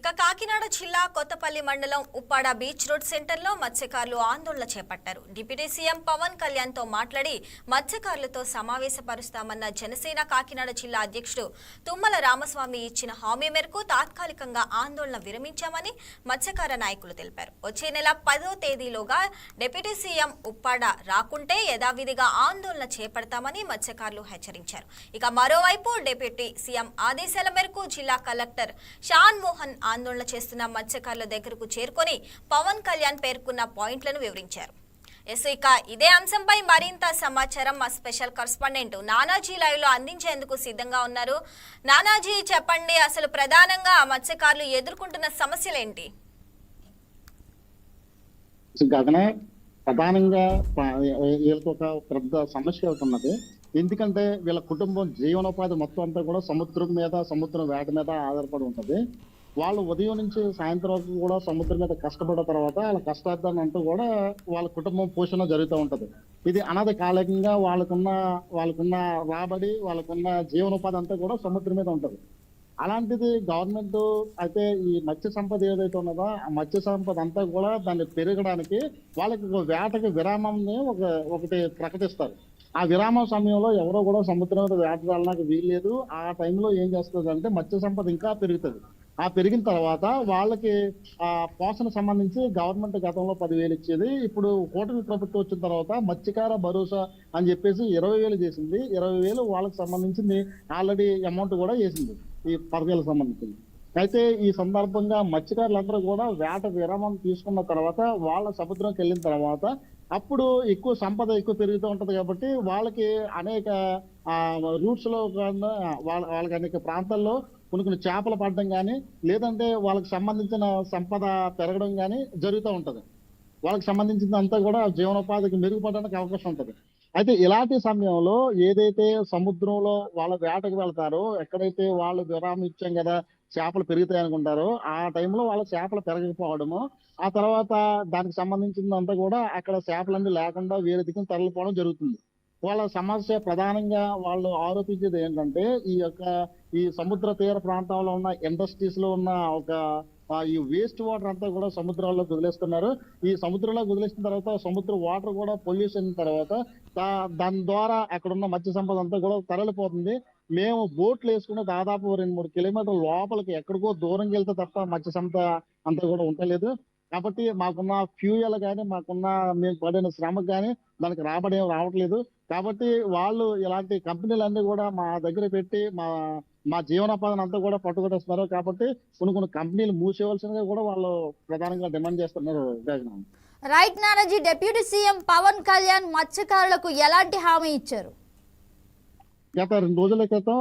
ఇక కాకినాడ జిల్లా కొత్తపల్లి మండలం ఉప్పాడ బీచ్ రోడ్ సెంటర్లో మత్స్యకారులు ఆందోళన చేపట్టారు. డిప్యూటీ సీఎం పవన్ కళ్యాణ్తో మాట్లాడి మత్స్యకారులతో సమావేశపరుస్తామన్న జనసేన కాకినాడ జిల్లా అధ్యక్షుడు తుమ్మల రామస్వామి ఇచ్చిన హామీ మేరకు తాత్కాలికంగా ఆందోళన విరమించామని మత్స్యకార నాయకులు తెలిపారు. వచ్చే నెల పదో తేదీలోగా డిప్యూటీ సీఎం ఉప్పాడ రాకుంటే యథావిధిగా ఆందోళన చేపడతామని మత్స్యకారులు హెచ్చరించారు. ఇక మరోవైపు డిప్యూటీ సీఎం ఆదేశాల మేరకు జిల్లా కలెక్టర్ షాన్ మోహన్ ఆందోళన చేస్తున్న మత్స్యకారుల దగ్గరకు చేరుకొని పవన్ కళ్యాణ్ పేర్కొన్న పాయింట్లను వివరించారు. ఎస్ ఇక ఇదే అంశంపై మరింత సమాచారం మా స్పెషల్ కరస్పాండెంట్ నానాజీ లైవ్లో అందించేందుకు సిద్ధంగా ఉన్నారు. నానాజీ చెప్పండి అసలు ప్రధానంగా మత్స్యకారులు ఎదుర్కొంటున్న సమస్యలేంటి? ఏంటి ప్రధానంగా వీళ్ళకి ఒక పెద్ద సమస్య అవుతున్నది ఎందుకంటే వీళ్ళ కుటుంబం జీవనోపాధి మొత్తం అంతా కూడా సముద్రం మీద సముద్రం వేట మీద ఆధారపడి ఉంటుంది. వాళ్ళు ఉదయం నుంచి సాయంత్రం వరకు కూడా సముద్రం మీద కష్టపడిన తర్వాత వాళ్ళ కష్టార్థాన్ని అంటూ కూడా వాళ్ళ కుటుంబం పోషణ జరుగుతూ ఉంటది. ఇది అనాథ కాలికంగా వాళ్ళకున్న వాళ్ళకున్న రాబడి వాళ్ళకున్న జీవనోపాధి అంతా కూడా సముద్రం మీద ఉంటది. అలాంటిది గవర్నమెంట్ అయితే ఈ మత్స్య సంపద ఏదైతే ఉన్నదో ఆ మత్స్య సంపద అంతా కూడా దాన్ని పెరగడానికి వాళ్ళకి ఒక వేటకి విరామంని ఒక ఒకటి ప్రకటిస్తారు. ఆ విరామ సమయంలో ఎవరో కూడా సముద్రం మీద వేటడానికి వీల్లేదు. ఆ టైంలో ఏం చేస్తుంది అంటే మత్స్య సంపద ఇంకా పెరుగుతుంది. ఆ పెరిగిన తర్వాత వాళ్ళకి ఆ పోషణ సంబంధించి గవర్నమెంట్ గతంలో పదివేలు ఇచ్చేది. ఇప్పుడు కూటమి ప్రభుత్వం వచ్చిన తర్వాత మత్స్యకార భరోసా అని చెప్పేసి ఇరవై వేలు చేసింది. ఇరవై వేలు వాళ్ళకి సంబంధించింది ఆల్రెడీ అమౌంట్ కూడా వేసింది ఈ పథకాలకు సంబంధించింది. అయితే ఈ సందర్భంగా మత్స్యకారులందరూ కూడా వేట విరామం తీసుకున్న తర్వాత వాళ్ళ సముద్రంకి వెళ్ళిన తర్వాత అప్పుడు ఎక్కువ సంపద ఎక్కువ పెరుగుతూ ఉంటుంది కాబట్టి వాళ్ళకి అనేక రూట్స్లో కాకుండా వాళ్ళ వాళ్ళకి అనేక ప్రాంతాల్లో కొన్ని కొన్ని చేపలు పడడం కానీ లేదంటే వాళ్ళకి సంబంధించిన సంపద పెరగడం కానీ జరుగుతూ ఉంటుంది. వాళ్ళకి సంబంధించింది అంతా కూడా జీవనోపాధికి మెరుగుపడడానికి అవకాశం ఉంటుంది. అయితే ఇలాంటి సమయంలో ఏదైతే సముద్రంలో వాళ్ళ వేటకు వెళ్తారో ఎక్కడైతే వాళ్ళు విరామం ఇచ్చాం కదా చేపలు పెరుగుతాయి అనుకుంటారో ఆ టైంలో వాళ్ళ చేపలు పెరగకపోవడము ఆ తర్వాత దానికి సంబంధించిందంతా కూడా అక్కడ చేపలన్నీ లేకుండా వేరే దిక్కున తరలిపోవడం జరుగుతుంది. వాళ్ళ సమస్య ప్రధానంగా వాళ్ళు ఆరోపించేది ఏంటంటే ఈ యొక్క ఈ సముద్ర తీర ప్రాంతంలో ఉన్న ఇండస్ట్రీస్లో ఉన్న ఒక ఈ వేస్ట్ వాటర్ అంతా కూడా సముద్రాల్లో వదిలేస్తున్నారు. ఈ సముద్రంలో వదిలేసిన తర్వాత సముద్ర వాటర్ కూడా పొల్యూషన్ తర్వాత దాని ద్వారా అక్కడ ఉన్న మత్స్య సంపద అంతా కూడా తరలిపోతుంది. మేము బోట్లు వేసుకుని దాదాపు రెండు మూడు కిలోమీటర్ల లోపలికి ఎక్కడికో దూరం వెళ్తే తప్ప మత్స్య సంపద అంతా కూడా ఉండలేదు. కాబట్టి మాకున్న ఫ్యూయల్ కానీ మాకున్న మేము పడిన శ్రమకు కానీ దానికి రాబడి రావట్లేదు. కాబట్టి వాళ్ళు ఇలాంటి కంపెనీలన్నీ కూడా మా దగ్గర పెట్టి మా మా జీవనోపాధిని అంతా కూడా పట్టుకొట్టేస్తున్నారు కాబట్టి కొన్ని కొన్ని కంపెనీలు మూసేయవలసిందిగా కూడా వాళ్ళు ప్రధానంగా డిమాండ్ చేస్తున్నారు right Nanaji deputy CM Pawan Kalyan మత్స్యకారులకు ఎలాంటి హామీ ఇచ్చారు? గత రెండు రోజుల క్రితం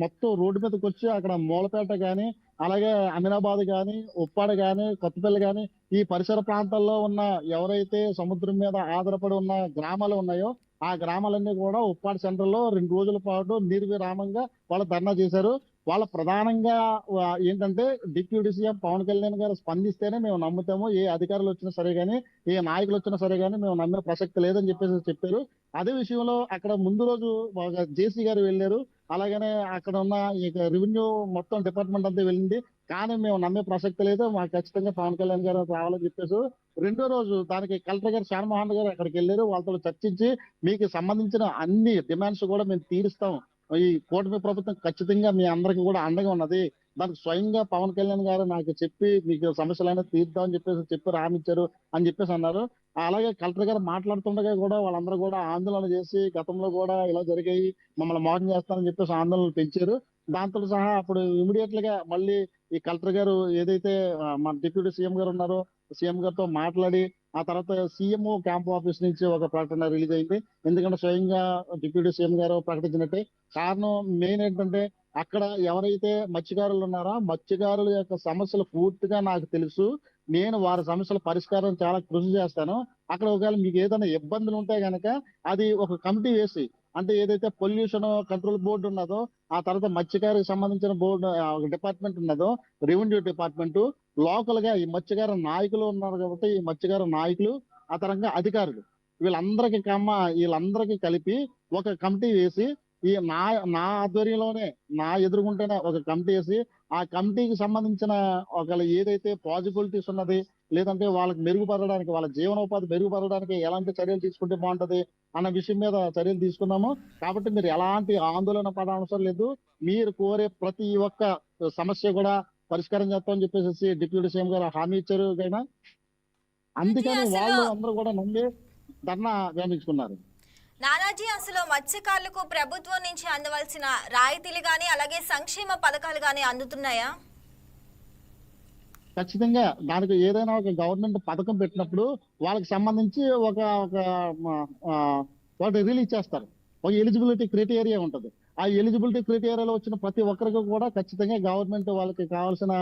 మొత్తం రోడ్డు మీదకి వచ్చి అక్కడ మూలపేట గాని అలాగే అమీనాబాద్ గాని ఉప్పాడ గాని కొత్తపల్లి గాని ఈ పరిసర ప్రాంతాల్లో ఉన్న ఎవరైతే సముద్రం మీద ఆధారపడి ఉన్న గ్రామాలు ఉన్నాయో ఆ గ్రామాలన్నీ కూడా ఉప్పాడు సెంటర్లో రెండు రోజుల పాటు నిర్విరామంగా వాళ్ళు ధర్నా చేశారు. వాళ్ళ ప్రధానంగా ఏంటంటే డిప్యూటీ సీఎం పవన్ కళ్యాణ్ గారు స్పందిస్తేనే మేము నమ్ముతాము. ఏ అధికారులు వచ్చినా సరే కానీ ఏ నాయకులు వచ్చినా సరే కానీ మేము నమ్మే ప్రసక్తి లేదని చెప్పేసి చెప్పారు. అదే విషయంలో అక్కడ ముందు రోజు జేసీ గారు వెళ్ళారు. అలాగనే అక్కడ ఉన్న ఈ రెవెన్యూ మొత్తం డిపార్ట్మెంట్ అంతా వెళ్ళింది. కానీ మేము నమ్మే ప్రసక్తి లేదు. మాకు ఖచ్చితంగా పవన్ కళ్యాణ్ గారు రావాలని చెప్పేసి రెండో రోజు దానికి కలెక్టర్ గారు శ్యామమోహన్ గారు అక్కడికి వెళ్ళారు. వాళ్ళతో చర్చించి మీకు సంబంధించిన అన్ని డిమాండ్స్ కూడా మేము తీరుస్తాం. ఈ కూటమి ప్రభుత్వం ఖచ్చితంగా మీ అందరికి కూడా అండగా ఉన్నది. దానికి స్వయంగా పవన్ కళ్యాణ్ గారు నాకు చెప్పి మీకు సమస్యలైనా తీర్దామని చెప్పేసి చెప్పి రామిచ్చారు అని చెప్పేసి అన్నారు. అలాగే కలెక్టర్ గారు మాట్లాడుతుండగా కూడా వాళ్ళందరూ కూడా ఆందోళన చేసి గతంలో కూడా ఇలా జరిగాయి. మమ్మల్ని మోసం చేస్తారని చెప్పేసి ఆందోళనలు పెంచారు. దాంతో సహా అప్పుడు ఇమీడియట్గా మళ్ళీ ఈ కలెక్టర్ గారు ఏదైతే మన డిప్యూటీ సీఎం గారు ఉన్నారో సీఎం గారితో మాట్లాడి ఆ తర్వాత సీఎం క్యాంప్ ఆఫీస్ నుంచి ఒక ప్రకటన రిలీజ్ అయింది. ఎందుకంటే స్వయంగా డిప్యూటీ సీఎం గారు ప్రకటించినట్టే. కారణం మెయిన్ ఏంటంటే అక్కడ ఎవరైతే మత్స్యకారులు ఉన్నారో మత్స్యకారుల యొక్క సమస్యలు పూర్తిగా నాకు తెలుసు. నేను వారి సమస్యల పరిష్కారం చాలా కృషి చేస్తాను. అక్కడ ఒకవేళ మీకు ఏదైనా ఇబ్బందులు ఉంటే కనుక అది ఒక కమిటీ వేసి అంటే ఏదైతే పొల్యూషన్ కంట్రోల్ బోర్డు ఉన్నదో ఆ తర్వాత మత్స్యకారికి సంబంధించిన బోర్డు డిపార్ట్మెంట్ ఉన్నదో రెవెన్యూ డిపార్ట్మెంట్ లోకల్గా ఈ మత్స్యకార నాయకులు ఉన్నారు కాబట్టి ఈ మత్స్యకార నాయకులు ఆ తరంగా అధికారులు. వీళ్ళందరికీ కమ్మ వీళ్ళందరికీ కలిపి ఒక కమిటీ వేసి ఈ నా నా ఆధ్వర్యంలోనే నా ఎదుర్కొంటేనే ఒక కమిటీ వేసి ఆ కమిటీకి సంబంధించిన ఒక ఏదైతే పాజిబిలిటీస్ ఉన్నది లేదంటే వాళ్ళకి మెరుగుపడడానికి వాళ్ళ జీవనోపాధి మెరుగుపడడానికి ఎలాంటి చర్యలు తీసుకుంటే బాగుంటది అన్న విషయం మీద చర్యలు తీసుకున్నాము. కాబట్టి మీరు ఎలాంటి ఆందోళన పడ అవసరం లేదు. మీరు కోరే ప్రతి ఒక్క సమస్య కూడా పరిష్కారం చేస్తామని చెప్పేసి డిప్యూటీ సీఎం గారు హామీ ఇచ్చారు అయినా అందుకని వాళ్ళు అందరూ కూడా నమ్మి ధర్నా విరమించుకున్నారు నానాజీ అసలు మత్స్యకారులకు ప్రభుత్వం నుంచి అందవలసిన రాయితీలు గాని అలాగే సంక్షేమ పథకాలు గాని అందుతున్నాయా? ఖచ్చితంగా దానికి ఏదైనా ఒక గవర్నమెంట్ పథకం పెట్టినప్పుడు వాళ్ళకి సంబంధించి ఒక ఒక ఆ, వాటి రిలీజ్ చేస్తారు. ఒక ఎలిజిబిలిటీ క్రైటీరియా ఉంటుంది. ఆ ఎలిజిబిలిటీ క్రైటీరియాలో వచ్చిన ప్రతి ఒక్కరికి కూడా ఖచ్చితంగా గవర్నమెంట్ వాళ్ళకి కావాల్సిన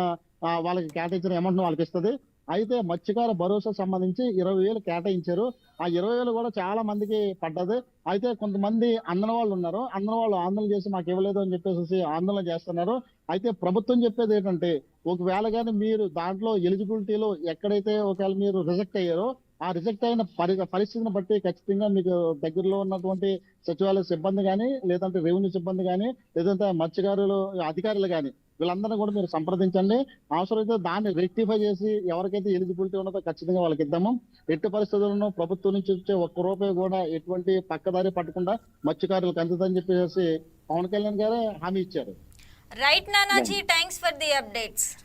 వాళ్ళకి కేటాయించిన అమౌంట్ వాళ్ళకి ఇస్తుంది. అయితే మత్స్యకార భరోసా సంబంధించి ఇరవై వేలు కేటాయించారు. ఆ ఇరవై వేలు కూడా చాలా మందికి పడ్డది. అయితే కొంతమంది అందన వాళ్ళు ఉన్నారు. అందన వాళ్ళు ఆందోళన చేసి మాకు ఇవ్వలేదు అని చెప్పేసి ఆందోళన చేస్తున్నారు. అయితే ప్రభుత్వం చెప్పేది ఏంటంటే ఒకవేళ కానీ మీరు దాంట్లో ఎలిజిబిలిటీలో ఎక్కడైతే ఒకవేళ మీరు రిజెక్ట్ అయ్యారో ఆ రిజెక్ట్ అయిన పరి పరిస్థితిని బట్టి ఖచ్చితంగా మీకు దగ్గరలో ఉన్నటువంటి సచివాలయ సిబ్బంది కానీ లేదంటే రెవెన్యూ సిబ్బంది కానీ లేదంటే మత్స్యకారులు అధికారులు కానీ వీళ్ళందరినీ కూడా మీరు సంప్రదించండి. అవసరమైతే దాన్ని రెక్టిఫై చేసి ఎవరికైతే ఎలిజిబిలిటీ ఉన్నదో ఖచ్చితంగా వాళ్ళకి ఇద్దాము. ఎట్టి పరిస్థితులను ప్రభుత్వం నుంచి వచ్చే ఒక్క రూపాయి కూడా ఎటువంటి పక్కదారి పట్టకుండా మత్స్యకారులకు అందుతుందని చెప్పేసి పవన్ కళ్యాణ్ గారే హామీ ఇచ్చారు. Right, Nanaji. Thanks for the updates.